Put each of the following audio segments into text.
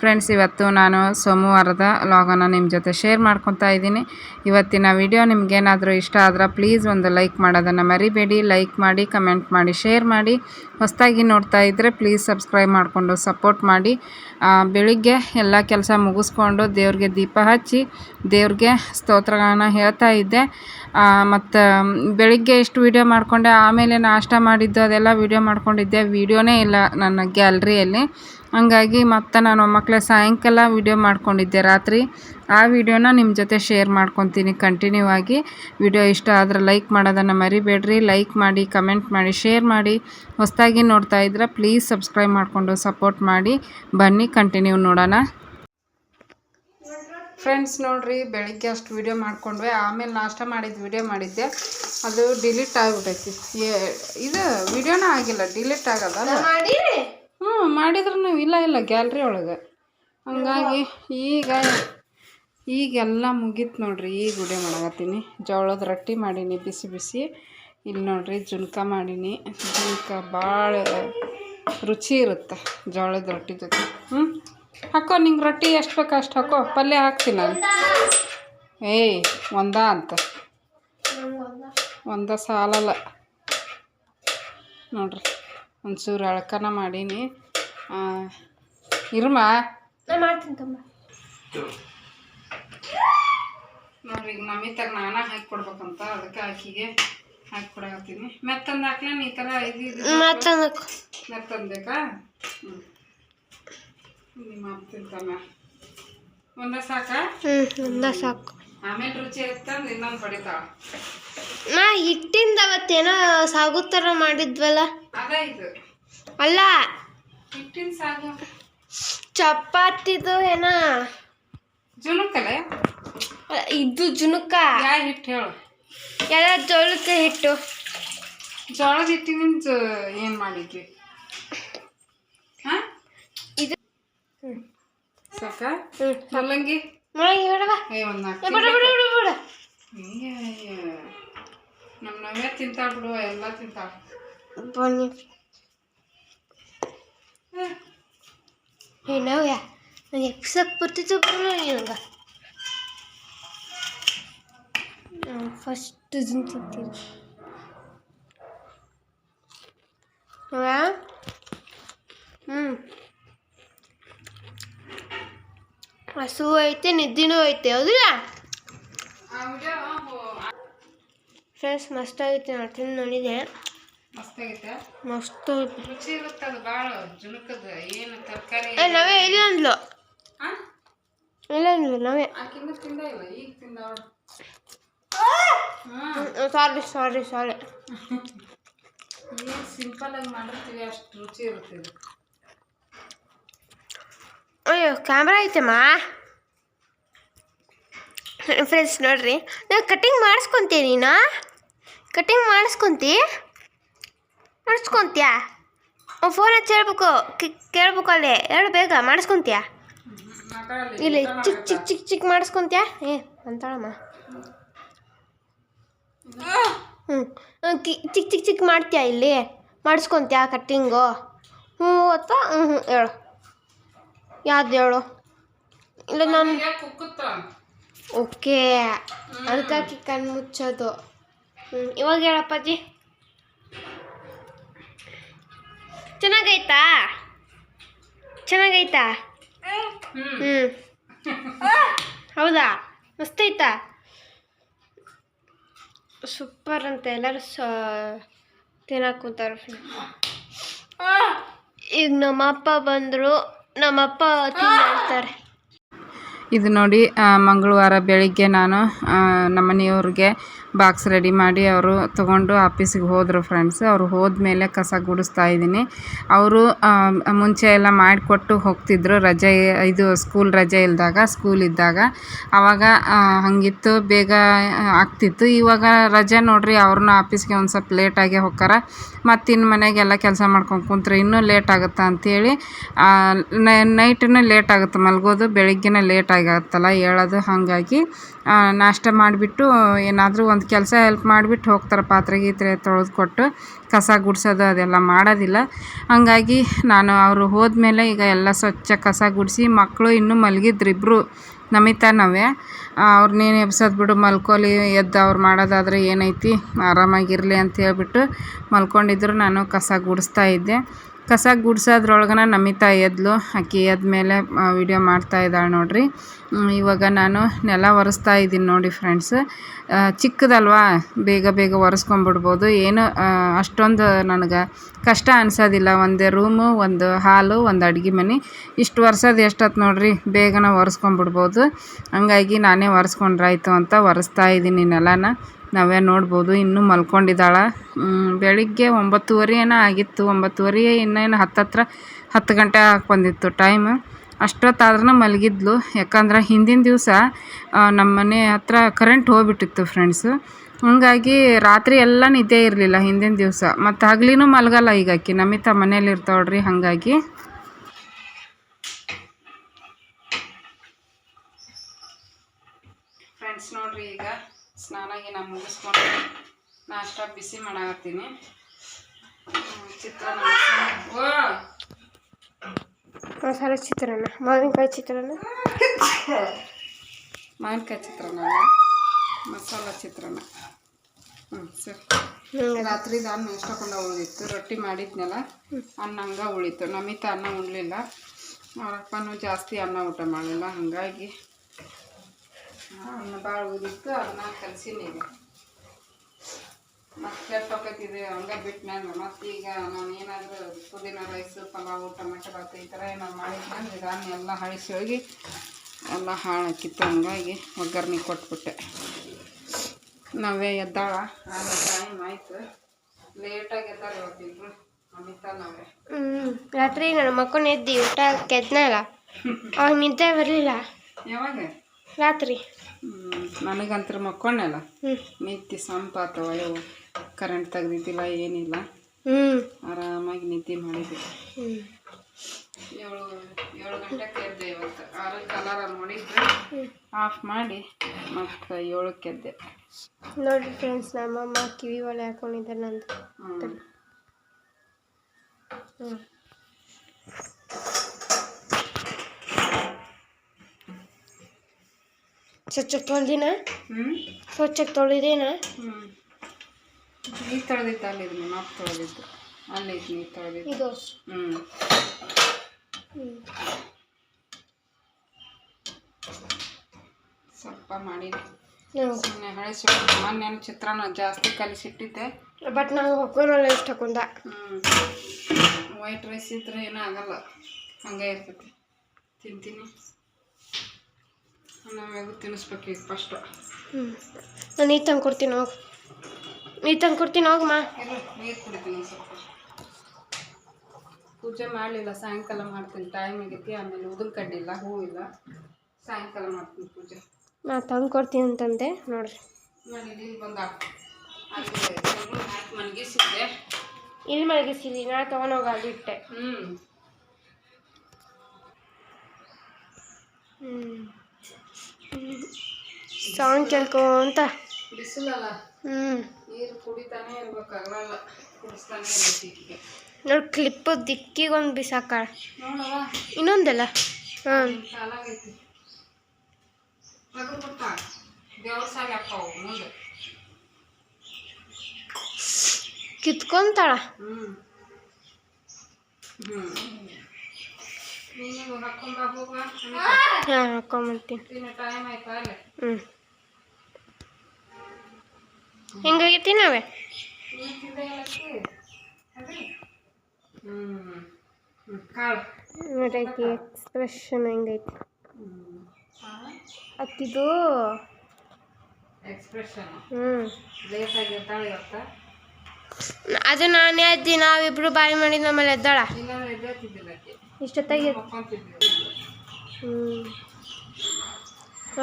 friends ಇವತ್ತು ನಾನು ಸೋಮವಾರದ ಲಾಗನ್ನು ನಿಮ್ಮ ಜೊತೆ ಶೇರ್ ಮಾಡ್ಕೊತಾ ಇದ್ದೀನಿ. ಇವತ್ತಿನ ವಿಡಿಯೋ ನಿಮಗೇನಾದರೂ ಇಷ್ಟ ಆದರೆ ಪ್ಲೀಸ್ ಒಂದು ಲೈಕ್ ಮಾಡೋದನ್ನು ಮರಿಬೇಡಿ. ಲೈಕ್ ಮಾಡಿ ಕಮೆಂಟ್ ಮಾಡಿ ಶೇರ್ ಮಾಡಿ. ಹೊಸದಾಗಿ ನೋಡ್ತಾ ಇದ್ದರೆ ಪ್ಲೀಸ್ ಸಬ್ಸ್ಕ್ರೈಬ್ ಮಾಡಿಕೊಂಡು ಸಪೋರ್ಟ್ ಮಾಡಿ. ಬೆಳಿಗ್ಗೆ ಎಲ್ಲ ಕೆಲಸ ಮುಗಿಸ್ಕೊಂಡು ದೇವ್ರಿಗೆ ದೀಪ ಹಚ್ಚಿ ದೇವ್ರಿಗೆ ಸ್ತೋತ್ರಗಳನ್ನ ಹೇಳ್ತಾ ಇದ್ದೆ. ಮತ್ತು ಬೆಳಿಗ್ಗೆ ಎಷ್ಟು ವೀಡಿಯೋ ಮಾಡಿಕೊಂಡೆ. ಆಮೇಲೆ ನಾಷ್ಟ ಮಾಡಿದ್ದು ಅದೆಲ್ಲ ವೀಡಿಯೋ ಮಾಡ್ಕೊಂಡಿದ್ದೆ. ವೀಡಿಯೋನೇ ಇಲ್ಲ ನನ್ನ ಗ್ಯಾಲ್ರಿಯಲ್ಲಿ ಹಂಗಾಗಿ ಮತ್ತೆ ನಾನು ಮಕ್ಕಳ ಸಾಯಂಕಾಲ ವಿಡಿಯೋ ಮಾಡ್ಕೊಂಡಿದ್ದೆ ರಾತ್ರಿ. ಆ ವಿಡಿಯೋನ ನಿಮ್ಮ ಜೊತೆ ಶೇರ್ ಮಾಡ್ಕೊತೀನಿ ಕಂಟಿನ್ಯೂ ಆಗಿ. ವಿಡಿಯೋ ಇಷ್ಟ ಆದರೆ ಲೈಕ್ ಮಾಡೋದನ್ನು ಮರಿಬೇಡ್ರಿ. ಲೈಕ್ ಮಾಡಿ ಕಮೆಂಟ್ ಮಾಡಿ ಶೇರ್ ಮಾಡಿ. ಹೊಸದಾಗಿ ನೋಡ್ತಾ ಇದ್ರೆ ಪ್ಲೀಸ್ ಸಬ್ಸ್ಕ್ರೈಬ್ ಮಾಡಿಕೊಂಡು ಸಪೋರ್ಟ್ ಮಾಡಿ. ಬನ್ನಿ ಕಂಟಿನ್ಯೂ ನೋಡೋಣ. ಫ್ರೆಂಡ್ಸ್ ನೋಡಿರಿ, ಬೆಳಿಗ್ಗೆ ಅಷ್ಟು ವಿಡಿಯೋ ಮಾಡ್ಕೊಂಡ್ವಿ. ಆಮೇಲೆ ನಾಷ್ಟ ಮಾಡಿದ ವಿಡಿಯೋ ಮಾಡಿದ್ದೆ. ಅದು ಡಿಲೀಟ್ ಆಗಿಬಿಟ್ಟೈತಿ ಇದು ವಿಡಿಯೋನ ಆಗಿಲ್ಲ ಡಿಲೀಟ್ ಆಗೋದಲ್ಲ? ಹ್ಞೂ, ಮಾಡಿದ್ರು ಇಲ್ಲ ಇಲ್ಲ ಗ್ಯಾಲ್ರಿ ಒಳಗೆ. ಹಂಗಾಗಿ ಈಗ ಈಗೆಲ್ಲ ಮುಗೀತು ನೋಡ್ರಿ. ಈಗ ಗುಡಿ ಮಾಡಕತ್ತೀನಿ. ಜೋಳದ ರೊಟ್ಟಿ ಮಾಡೀನಿ, ಬಿಸಿ ಬಿಸಿ. ಇಲ್ಲಿ ನೋಡ್ರಿ, ಜುನ್ಕ ಮಾಡೀನಿ. ಜುನ್ಕ ಭಾಳ ರುಚಿ ಇರುತ್ತೆ ಜೋಳದ ರೊಟ್ಟಿ ಜೊತೆ. ಹ್ಞೂ, ಹಾಕೋ, ನಿಂಗೆ ರೊಟ್ಟಿ ಎಷ್ಟು ಬೇಕು ಅಷ್ಟು ಹಾಕೋ. ಪಲ್ಯ ಹಾಕ್ತೀನಿ ನಾನು. ಏಯ್, ಒಂದ ಅಂತ. ಒಂದ ಸಾಲಲ್ಲ. ನೋಡ್ರಿ. ಒಂಚೂರು ಅಳಕನ ಮಾಡೀನಿ. ಮಾಡ್ತೀನಿ ತಮ್ಮ. ನೋಡ್ರಿ ಈಗ ನಮಿತಾಗ ನಾನ ಹಾಕಿ ಕೊಡ್ಬೇಕಂತ ಅದಕ್ಕೆ ಆಕಿಗೆ ಹಾಕಿ ಕೊಡಕತ್ತೀನಿ. ಮೆತ್ತಂದು ಹಾಕ್ಲೇನು ಈ ಥರ ಇದು ಮೆತ್ತಂದು ಬೇಕಾ? ಹ್ಞೂ ಮಾಡ್ತೀನಿ ತಮ್ಮ. ಒಂದ ಸಾಕ? ಒಂದ ಸಾಕು. ಆಮೇಲೆ ರುಚಿ ಇರ್ತಂದು ಇನ್ನೊಂದು ಬಡಿತಾಳ ನಾ ಹಿಟ್ಟಿಂದ ಅವತ್ತೇನೋ ಸಾಗು ಥರ ಮಾಡಿದ್ವಲ್ಲ. ಅದ ಇದು. ಅಲ್ಲ. ಚಪಾತಿದು ಏನ? ಜುನುಕಲ್ಲ ಇದು ಜುನುಕ ಯಾವ ಹಿಟ್ಟು ಹೇಳು. ಎಲ್ಲ ಜೋಳಕ್ಕೆ ಹಿಟ್ಟು. ಜೋಳದ ಹಿಟ್ಟಿನಿಂದ ಏನು ಮಾಡಿದ್ವಿ? ಹಾಂ? ಇದು ಸಾಕ? ಹ್ಮ್. ಮೂಲಂಗಿ ಮೊಳಗಿ ಬಿಡವ ನಮ್ಮ ನವ್ಯ ತಿಂತಾಳ ಬಿಡುವ ಎಲ್ಲ ತಿಂತಾಳ. ಬನ್ನಿ. ಏ ನಾವ್ಯ ನಂಗೆ ಎಕ್ಸಕ್ ಬರ್ತಿತ್ತು ಬಿಡು ನಿನಗೆ ಫಸ್ಟ್ ಇದನ್ನ ತಿಂತೀನಿ ನವ್ಯ ಹ್ಞೂ ಹಸು ಐತೆ ನಿದ್ದಿನೂ ಐತೆ ಹೌದಿಲ್ಲ ಫ್ರೆಂಡ್ಸ್ ಮಸ್ತ್ ಆಗೈತೆ ನಾನು ತಿಂದು ನೋಡಿದೆ ಮಸ್ತಾಗೈತೆ ಮಸ್ತ್. ರುಚಿ ಭಾಳ ಏನು ತರಕಾರಿ ನಾವೇ ಇಲ್ಲ ಅಂದ್ಲು. ಇಲ್ಲ ಅಂದ್ಲು ನಾವೇ. ಆಕಿನ್ನೂ ತಿಂದ ಇಲ್ಲ ಈಗ ತಿಂದವಳು ಹಾಂ ಸಾರಿ ಸಾರಿ ಸಾರಿ. ಏನು ಮಾಡಿರ್ತೀವಿ ಅಷ್ಟು ರುಚಿ ಅಯ್ಯೋ ಕ್ಯಾಮ್ರಾ ಐತಮ್ಮ. ಫ್ರೆಂಡ್ಸ್ ನೋಡ್ರಿ. ನಾನು ಕಟಿಂಗ್ ಮಾಡಿಸ್ಕೊಂತೀನಿ ನಾ ಕಟಿಂಗ್ ಮಾಡಿಸ್ಕೊಂತಿ? ಮಾಡಿಸ್ಕೊಂತ್ಯಾ? ಫೋನ್ ಹಚ್ಚಿ ಹೇಳ್ಬೇಕು. ಕಿ- ಕೇಳ್ಬೇಕು ಅಲ್ಲಿ. ಹೇಳು ಬೇಗ ಮಾಡಿಸ್ಕೊಂತ್ಯಾ? ಇಲ್ಲಿ ಚಿಕ್ಕ ಚಿಕ್ಕ ಚಿಕ್ಕ ಚಿಕ್ಕ ಮಾಡಿಸ್ಕೊಂತ್ಯಾ? ಏ ಅಂತಾಳಮ್ಮ. ಹ್ಞೂ ಚಿಕ್ಕ ಚಿಕ್ಕ ಚಿಕ್ಕ ಮಾಡ್ತೀಯಾ ಇಲ್ಲಿ? ಮಾಡಿಸ್ಕೊಂತ್ಯಾ ಕಟ್ಟಿಂಗು? ಹ್ಞೂ ಅಥವಾ ಹ್ಞೂ ಹ್ಞೂ ಹೇಳು. ಯಾವ್ದು ಹೇಳು? ಇಲ್ಲ ನಾನು ಓಕೆ. ಅದಕ್ಕಾಕಿ ಕಣ್ಣು ಮುಚ್ಚೋದು. ಹ್ಞೂ ಇವಾಗ ಹೇಳಪ್ಪಾಜಿ. ಚೆನ್ನಾಗೈತಾ? ಚೆನ್ನಾಗೈತಾ? ಹ್ಞೂ ಹೌದಾ? ಮಸ್ತೈತಾ ಸೂಪರ್ ಅಂತ ಎಲ್ಲರೂ ಸ ತಿನ್ನಕ್ಕೆ ಕೂತಾರೆ ಈಗ ನಮ್ಮಪ್ಪ ಬಂದರು ನಮ್ಮಪ್ಪ ತಿಂತಾರೆ ಇದು ನೋಡಿ ಮಂಗಳವಾರ ಬೆಳಿಗ್ಗೆ ನಾನು ನಮ್ಮನೆಯವ್ರಿಗೆ ನಮ್ಮ ಮನೆಯವ್ರಿಗೆ ಬಾಕ್ಸ್ ರೆಡಿ ಮಾಡಿ ಅವರು ತೊಗೊಂಡು ಆಫೀಸಿಗೆ ಹೋದರು ಫ್ರೆಂಡ್ಸ್ ಅವರು ಹೋದ್ಮೇಲೆ ಕಸ ಗುಡಿಸ್ತಾ ಇದ್ದೀನಿ. ಅವರು ಮುಂಚೆ ಎಲ್ಲ ಮಾಡಿಕೊಟ್ಟು ಹೋಗ್ತಿದ್ರು. ರಜೆ, ಇದು ಸ್ಕೂಲ್ ರಜೆ ಇಲ್ದಾಗ ಸ್ಕೂಲ್ ಇದ್ದಾಗ. ಆವಾಗ ಹಾಗಿತ್ತು. ಬೇಗ ಆಗ್ತಿತ್ತು. ಇವಾಗ ರಜೆ ನೋಡ್ರಿ, ಅವ್ರನ್ನ ಆಫೀಸ್ಗೆ ಒಂದು ಸ್ವಲ್ಪ ಲೇಟಾಗೆ ಹೋಗ್ತಾರ. ಮತ್ತು ಇನ್ನು ಮನೆಗೆಲ್ಲ ಕೆಲಸ ಮಾಡ್ಕೊಂಡು ಕುಂತ್ರೆ ಇನ್ನೂ ಲೇಟ್ ಆಗುತ್ತೆ ಅಂಥೇಳಿ ನೈಟನ್ನು ಲೇಟ್ ಆಗುತ್ತೆ. ಮಲಗೋದು ಬೆಳಿಗ್ಗೆನೇ ಲೇಟ್ ಆಗುತ್ತಲ್ಲ, ಹೇಳೋದು ಹಾಗಾಗಿ. ನಾಷ್ಟ ಮಾಡಿಬಿಟ್ಟು ಏನಾದರೂ ಒಂದು ಕೆಲಸ ಹೆಲ್ಪ್ ಮಾಡಿಬಿಟ್ಟು ಹೋಗ್ತಾರೆ ಪಾತ್ರೆ ಗೀತ್ರೆ ತೊಳೆದು ಕೊಟ್ಟು ಕಸ ಗುಡಿಸೋದು ಅದೆಲ್ಲ ಮಾಡೋದಿಲ್ಲ. ಹಂಗಾಗಿ ನಾನು ಅವರು ಹೋದ್ಮೇಲೆ ಈಗ ಎಲ್ಲ ಸ್ವಚ್ಛ ಕಸ ಗುಡಿಸಿ ಮಕ್ಕಳು ಇನ್ನೂ ಮಲಗಿದ್ರು ಇಬ್ಬರು ನಮಿತಾ ನಾವೇ ಅವ್ರನ್ನೇನು ನೀನು ಎಬ್ಸೋದು ಬಿಡು, ಮಲ್ಕೊಲಿ, ಎದ್ದು ಅವ್ರು ಮಾಡೋದಾದ್ರೆ ಏನೈತಿ, ಆರಾಮಾಗಿರಲಿ ಅಂತ ಹೇಳ್ಬಿಟ್ಟು ಮಲ್ಕೊಂಡಿದ್ರು. ನಾನು ಕಸ ಗುಡಿಸ್ತಾ ಇದ್ದೆ. ಕಸ ಗುಡ್ಸೋದ್ರೊಳಗನ ನಮಿತಾ ಎದ್ಲು ಆಕೆ ಎದ್ಮೇಲೆ ವಿಡಿಯೋ ಮಾಡ್ತಾ ಇದ್ದಾಳೆ ನೋಡಿರಿ. ಇವಾಗ ನಾನು ನೆಲ ಒರೆಸ್ತಾ ಇದ್ದೀನಿ ನೋಡಿ ಫ್ರೆಂಡ್ಸ್ ಚಿಕ್ಕದಲ್ವಾ? ಬೇಗ ಬೇಗ ಒರೆಸ್ಕೊಂಬಿಡ್ಬೋದು ಏನು ಅಷ್ಟೊಂದು ನನಗೆ ಕಷ್ಟ ಅನಿಸೋದಿಲ್ಲ. ಒಂದೇ ರೂಮು ಒಂದು ಹಾಲು ಒಂದು ಅಡುಗೆ ಮನೆ. ಇಷ್ಟು ಒರೆಸೋದು ಎಷ್ಟೊತ್ತು ನೋಡಿರಿ? ಬೇಗನ ಒರೆಸ್ಕೊಂಬಿಡ್ಬೋದು ಹಂಗಾಗಿ ನಾನೇ ಒರೆಸ್ಕೊಂಡ್ರಾಯ್ತು ಅಂತ ಒರೆಸ್ತಾ ಇದ್ದೀನಿ ನೆಲನ. ನಾವೇ ನೋಡ್ಬೋದು, ಇನ್ನೂ ಮಲ್ಕೊಂಡಿದ್ದಾಳೆ. ಬೆಳಿಗ್ಗೆ ಒಂಬತ್ತುವರೆ ಏನೋ ಆಗಿತ್ತು. ಒಂಬತ್ತುವರೆ ಇನ್ನೇನು ಹತ್ತತ್ರ ಹತ್ತು ಗಂಟೆ ಆಗಿ ಬಂದಿತ್ತು ಟೈಮ್ ಅಷ್ಟೊತ್ತಾದ್ರೂ ಮಲಗಿದ್ಲು. ಯಾಕಂದ್ರೆ ಹಿಂದಿನ ದಿವಸ ನಮ್ಮ ಮನೆ ಹತ್ರ ಕರೆಂಟ್ ಹೋಗ್ಬಿಟ್ಟಿತ್ತು ಫ್ರೆಂಡ್ಸು ಹಾಗಾಗಿ ರಾತ್ರಿ ಎಲ್ಲ ನಿದ್ದೆ ಇರಲಿಲ್ಲ ಹಿಂದಿನ ದಿವಸ. ಮತ್ತು ಹಗ್ಲಿನೂ ಮಲಗಲ್ಲ ಈಗ ಆಕಿ. ನಮಿತಾ ಮನೇಲಿ ಇರ್ತಾವ್ರಿ ಹಾಗಾಗಿ. ಫ್ರೆಂಡ್ಸ್ ನೋಡ್ರಿ ಈಗ. ಸ್ನಾನ ಗೀನ ಮುಗಿಸ್ಕೊಂಡು ನಾಷ್ಟ ಬಿಸಿ ಮಾಡಾಕತ್ತೀನಿ. ಚಿತ್ರಾನ್ನ ಓ! ಮಸಾಲೆ ಚಿತ್ರಾನ್ನ ಮಾವಿನಕಾಯಿ ಚಿತ್ರಾನ್ನ. ಮಾವಿನಕಾಯಿ ಚಿತ್ರಾನ್ನ ಅಲ್ಲ ಮಸಾಲ ಚಿತ್ರಾನ್ನ. ಹ್ಞೂ ಸರಿ. ರಾತ್ರಿ ರಾತ್ರಿದ ಅನ್ನ ಎಷ್ಟೊಂಡ ಉಳಿದಿತ್ತು ರೊಟ್ಟಿ ಮಾಡಿದ್ನಲ್ಲ ಅನ್ನ ಹಂಗೆ ಉಳಿತು. ನಮಿತ ಅನ್ನ ಉಣ್ಲಿಲ್ಲ. ಅವರಪ್ಪನೂ ಜಾಸ್ತಿ ಅನ್ನ ಊಟ ಮಾಡಲಿಲ್ಲ ಹಾಗಾಗಿ ಅನ್ನ ಭಾಳ ಉಳಿದಿತ್ತು ಅದನ್ನ ಕಲಸಿನಿ ಈಗ ಮತ್ತೆ ಕೆಟ್ಟೋಕೈತಿದೆ ಹಂಗ ಬಿಟ್ಮ್ಯಾಗ ಮತ್ತು ಈಗ ನಾನು ಏನಾದರೂ ಪುದೀನ ರೈಸು ಪಲಾವು ಟೊಮೆಟೊ ಬಾತ್ ಈ ಥರ ಏನಾದ್ರು ಮಾಡಿದ್ಮೇಲೆ ನಿಧಾನ ಎಲ್ಲ ಹಳಿಸಿ ಹೋಗಿ ಎಲ್ಲ ಹಾಳಾಕಿತ್ತು. ಹಂಗಾಗಿ ಒಗ್ಗರಣೆ ಕೊಟ್ಬಿಟ್ಟೆ. ನಾವೇ ಎದ್ದಾಳ. ಆಮೇಲೆ ಟೈಮ್ ಆಯಿತು. ಲೇಟಾಗಿ ಎದ್ದಾಳ ಇವತ್ತಿಬ್ರು ಅಮಿತಾ ನಾವೇ. ರಾತ್ರಿ ನನ್ನ ಮಕ್ಕಳು ಎದ್ದು ಊಟ ಕೆದ್ನಲ್ಲ ಅವಾಗ ನಿದ್ದೆ ಬರಲಿಲ್ಲ. ಯಾವಾಗ? ರಾತ್ರಿ. ನನಗಂತ್ರ ಮಕ್ಕೊಂಡಲ್ಲ ನಿದ್ದೆ ಸಂಪಾತವ ಯವು ಕರೆಂಟ್ ತೆಗ್ದಿದ್ದಿಲ್ಲ ಏನಿಲ್ಲ. ಆರಾಮಾಗಿ ನಿದ್ದೆ ಮಾಡಿದ್ದೆ ಹ್ಞೂ ಏಳು ಏಳು ಗಂಟೆಗೆ ಎದ್ದೆ ಇವತ್ತು. ಆರಕ್ಕೆ ಅಲಾರಾಮ್ ನೋಡಿದ್ರೆ ಆಫ್ ಮಾಡಿ ಮತ್ತೆ ಏಳಕ್ಕೆ ಎದ್ದೆ. ನೋಡ್ರಿ ಫ್ರೆಂಡ್ಸ್ ನಮ್ಮಮ್ಮ ಕಿವಿ ಒಳೆ ಹಾಕೊಂಡಿದ್ದಾರೆ ನಂದು. ಹ್ಞೂ ಸ್ವಚ್ಛಕ್ಕೆ ತೊಳೆದಿನ ಸ್ವಚ್ಛಕ್ಕೆ ತೊಳಿದೇನ ನೀರು ತೊಳೆದಿತ್ತು ಅಲ್ಲಿ ನಿಮ್ಮ ಅಪ್ಪ ತೊಳೆದಿತ್ತು ಅಲ್ಲಿ ನೀರು ತೊಳೆದಿತ್ತು ಇದು. ಹ್ಞೂ ಸ್ವಲ್ಪ ಮಾಡಿ. ಸುಮ್ಮನೆ ಹಳಸಿ ಮೊನ್ನೆ ಚಿತ್ರಾನ್ನ ಜಾಸ್ತಿ ಕಲಿಸಿಟ್ಟಿದ್ದೆ. ಬಟ್ ನಾನು ಹೊಕ್ಕೋನಲ್ಲ ಇಷ್ಟ ಹಾಕೊಂಡ. ಹ್ಞೂ ವೈಟ್ ರೈಸ್ ಇದ್ರೆ ಏನೂ ಆಗಲ್ಲ. ಹಂಗೆ ಇರ್ತೈತಿ ತಿಂತೀನಿ. ನಾವ್ಯಾಗೂ ತಿನ್ನಿಸ್ಬೇಕು ಈಗ ಫಸ್ಟು ಹ್ಞೂ ನಾನು ನೀರು ತಂದು ಕೊಡ್ತೀನಿ ಹೋಗಿ. ನೀರು ತಂದು ಕೊಡ್ತೀನಿ ಹೋಗಮ್ಮ ಇಲ್ಲ ನೀರು ಕುಡಿತೀನಿ ಸ್ವಲ್ಪ. ಪೂಜೆ ಮಾಡಲಿಲ್ಲ ಸಾಯಂಕಾಲ ಮಾಡ್ತೀನಿ. ಟೈಮ್ ಆಗೈತಿ ಆಮೇಲೆ ಉದಲ್ ಕಡ್ಡಿಲ್ಲ ಇಲ್ಲ ಸಾಯಂಕಾಲ ಮಾಡ್ತೀನಿ ಪೂಜೆ. ನಾ ತಂದು ಕೊಡ್ತೀನಿ ಅಂತಂದೆ ನೋಡ್ರಿ. ನಾನು ಇಲ್ಲಿ ಬಂದ ಮಲಗಿಸಿದ್ದೆ. ಇಲ್ಲಿ ಮಲಗಿಸಿರಿ ನಾ ತೊಗೊಂಡೋಗಿ ಅಲ್ಲಿ ಇಟ್ಟೆ. ಹ್ಞೂ ಹ್ಞೂ ಸಾಂಗ್ ಕೇಳ್ಕೊಂತ ಬಿಸಿಲಲ್ಲ? ಹ್ಞೂ ನೀರು ಕುಡಿತಾನೆ ಇರ್ಬೇಕಾಗಲ್ಲ ಕುಡಿಸ್ತಾನೆ ನೋಡಿ ಕ್ಲಿಪ್ಪು ದಿಕ್ಕಿಗೊಂದು ಬಿಸಾಕಾಳ ಇನ್ನೊಂದಲ್ಲ? ಹಾಂ ಕಿತ್ಕೊಂತಾಳ? ಹ್ಞೂ ಹ್ಞೂ ನೀನು ಹಾಕೊಂಬ ಹೋಗುವ ಹಾಂ ಹಾಕೊಂಬರ್ತೀನಿ ತಿನ್ನ ಟೈಮ್ ಆಯ್ತಾ ಅಲ್ಲೇ ಹ್ಞೂ ಹೆಂಗಾಗೈತಿ ನಾವೇ ನೋಡೈತಿ ಎಕ್ಸ್ಪ್ರೆಷನ್ ಹೆಂಗೈತಿ ಅಕ್ಕಿದು ಎಕ್ಸ್ಪ್ರೆಷನ್ ಹ್ಞೂ ಲೇಟಾಗಿ ಎದ್ದಾಳೆ ಇವತ್ತ ಅದು ನಾನೇ ಅಜ್ಜಿ ನಾವಿಬ್ರು ಬಾಯಿ ಮಾಡಿದ ಆಮೇಲೆ ಎದ್ದಾಳ. ಇಲ್ಲ ಎದ್ದೇಳ್ತಿದ್ದಿಲ್ಲ ಆಕೆ ಇಷ್ಟೊತ್ತಾಗಿ ಹ್ಞೂ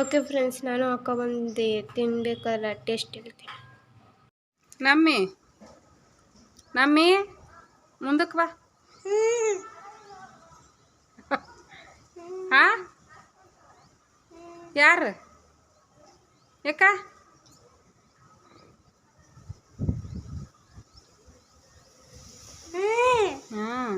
ಓಕೆ ಫ್ರೆಂಡ್ಸ್ ನಾನು ಅಕ್ಕ ಬಂದು. ತಿನ್ಬೇಕಲ್ಲ ಟೇಸ್ಟ್ ಹೇಳ್ತೀನಿ. ನಮ್ಮಿ. ನಮ್ಮಿ ಮುಂದಕ್ಕೆ ಬಾ. ಹಾ? ಯಾರು? ಯಾಕ? ಹಾಂ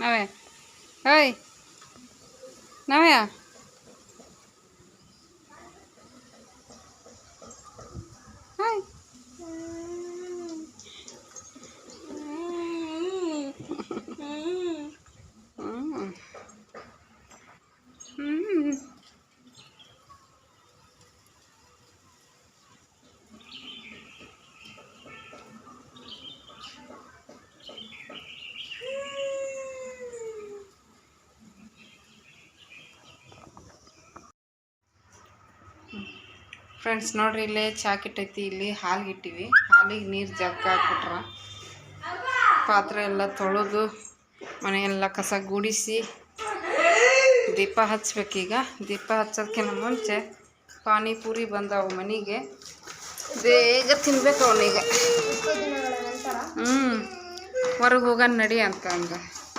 ಓಯ್ ನಾವೇ ಹಾಯ್ ಹ್ಞೂ ಫ್ರೆಂಡ್ಸ್ ನೋಡ್ರಿ, ಇಲ್ಲೇ ಚಾಕಿಟ್ಟೈತಿ ಇಲ್ಲಿ ಹಾಲಿಗೆ ಇಟ್ಟಿವಿ. ಹಾಲಿಗೆ ನೀರು ಜಗ್ಗ ಹಾಕ್ಬಿಟ್ರ. ಪಾತ್ರೆ ಎಲ್ಲ ತೊಳೆದು, ಮನೆಯೆಲ್ಲ ಕಸ ಗುಡಿಸಿ ದೀಪ ಹಚ್ಬೇಕೀಗ. ದೀಪ ಹಚ್ಚೋದಕ್ಕಿಂತ ಮುಂಚೆ ಪಾನಿಪುರಿ ಬಂದವು ಮನೆಗೆ. ಬೇಗ ತಿನ್ಬೇಕು ಅವನೀಗ. ಹ್ಞೂ ಹೊರಗೆ ಹೋಗೋಣ ನಡಿ ಅಂತ ಅಂದ.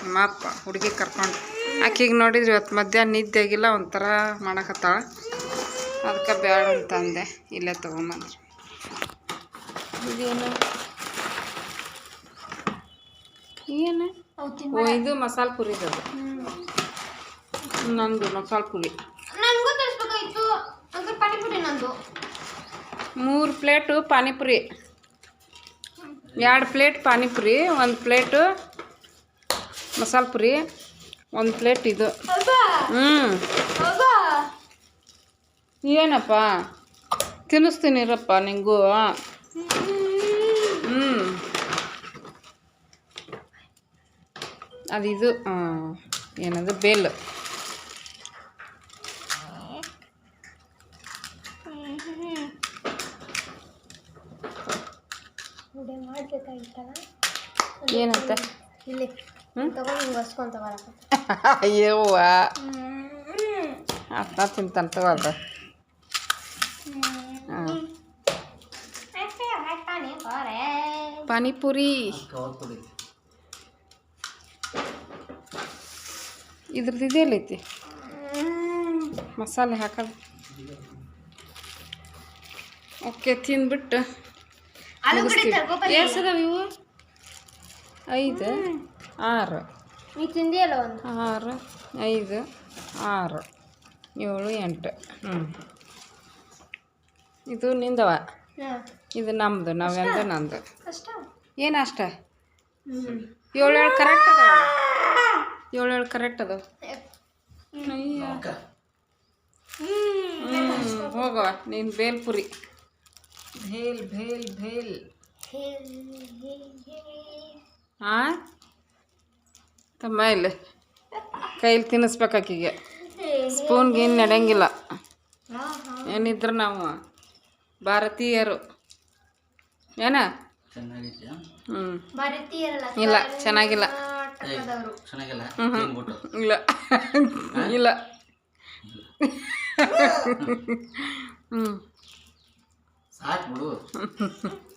ನಮ್ಮ ಅಪ್ಪ ಹುಡುಗಿ ಕರ್ಕೊಂಡು. ಆಕಿಗೆ ನೋಡಿದ್ರೆ ಇವತ್ತು ಮಧ್ಯಾಹ್ನ ನಿದ್ದೆಗಿಲ್ಲ, ಒಂಥರ ಮಾಡಕತ್ತಾಳ. ಅದಕ್ಕೆ ಬೇಡ ಅಂತ ಅಂದೆ ಇಲ್ಲೇ ತೊಗೊಂಬಂದ್ರು. ಇದೇನು? ಏನು? ಓ ಇದು ಮಸಾಲೆ ಪುರಿ ಅದು ನಂದು ಮಸಾಲೆ ಪುರಿ. ನನಗೂ ತರಿಸ್ಬೇಕಾಯ್ತು. ಅಂಕಲ್ ಪಾನಿಪುರಿ ನಂದು. ಮೂರು ಪ್ಲೇಟು ಪಾನಿಪುರಿ ಎರಡು ಪ್ಲೇಟ್ ಪಾನಿಪುರಿ ಒಂದು ಪ್ಲೇಟು ಮಸಾಲೆ ಪುರಿ ಒಂದು ಪ್ಲೇಟ್ ಇದು. ಹ್ಞೂ ಏನಪ್ಪ ತಿನ್ನಿಸ್ತೀನಿ ಇರಪ್ಪ ನಿಂಗೂ ಹ್ಞೂ ಅದು ಇದು ಆ, ಏನದು ಬೇಲ್. ಏನಂತ? ಅಯ್ಯವ್ವ. ಅರ್ಥ ತಿಂತಾನೆ ಅದು ಹಾಂ ಪಾನಿಪುರಿ. ಇದ್ರದ್ದು ಇದೆಲ್ಲೈತಿ ಮಸಾಲೆ ಹಾಕೋದು ಓಕೆ ತಿಂದ್ಬಿಟ್ಟು ಆಲೂಗಡ್ಡೆ ತರ್ಕೊಬನ್ನಿ. ಎಷ್ಟು ಅದಾವ ಇವು? ಐದು ಆರು. ಆರು ಐದು ಆರು ಏಳು ಎಂಟು. ಹ್ಞೂ ಇದು ನಿಂದವ? ಇದು ನಮ್ಮದು ನಾವೆಂದ ನಂದು. ಏನು ಅಷ್ಟ? ಏಳು ಏಳು ಕರೆಕ್ಟ್ ಅದ ಏಳು ಏಳು ಕರೆಕ್ಟ್ ಅದ ಹೋಗವ ನೀನು ಬೇಲ್ಪುರಿ ಭೇಲ್ ಭೇಲ್ ಭೇಲ್ ಹಾಂ ತಮ್ಮ ಇಲ್ಲ ಕೈಲಿ ತಿನ್ನಿಸ್ಬೇಕು ಆಕಿಗೆ. ಸ್ಪೂನ್ಗೆ ಏನು ನಡೆಯಂಗಿಲ್ಲ. ಏನಿದ್ರು ನಾವು ಭಾರತೀಯರು. ಏನ? ಹ್ಞೂ ಇಲ್ಲ ಚೆನ್ನಾಗಿಲ್ಲ. ಇಲ್ಲ. ಹ್ಞೂ ಇಲ್ಲ. ಇಲ್ಲ. ಸಾಕು ಬಿಡು.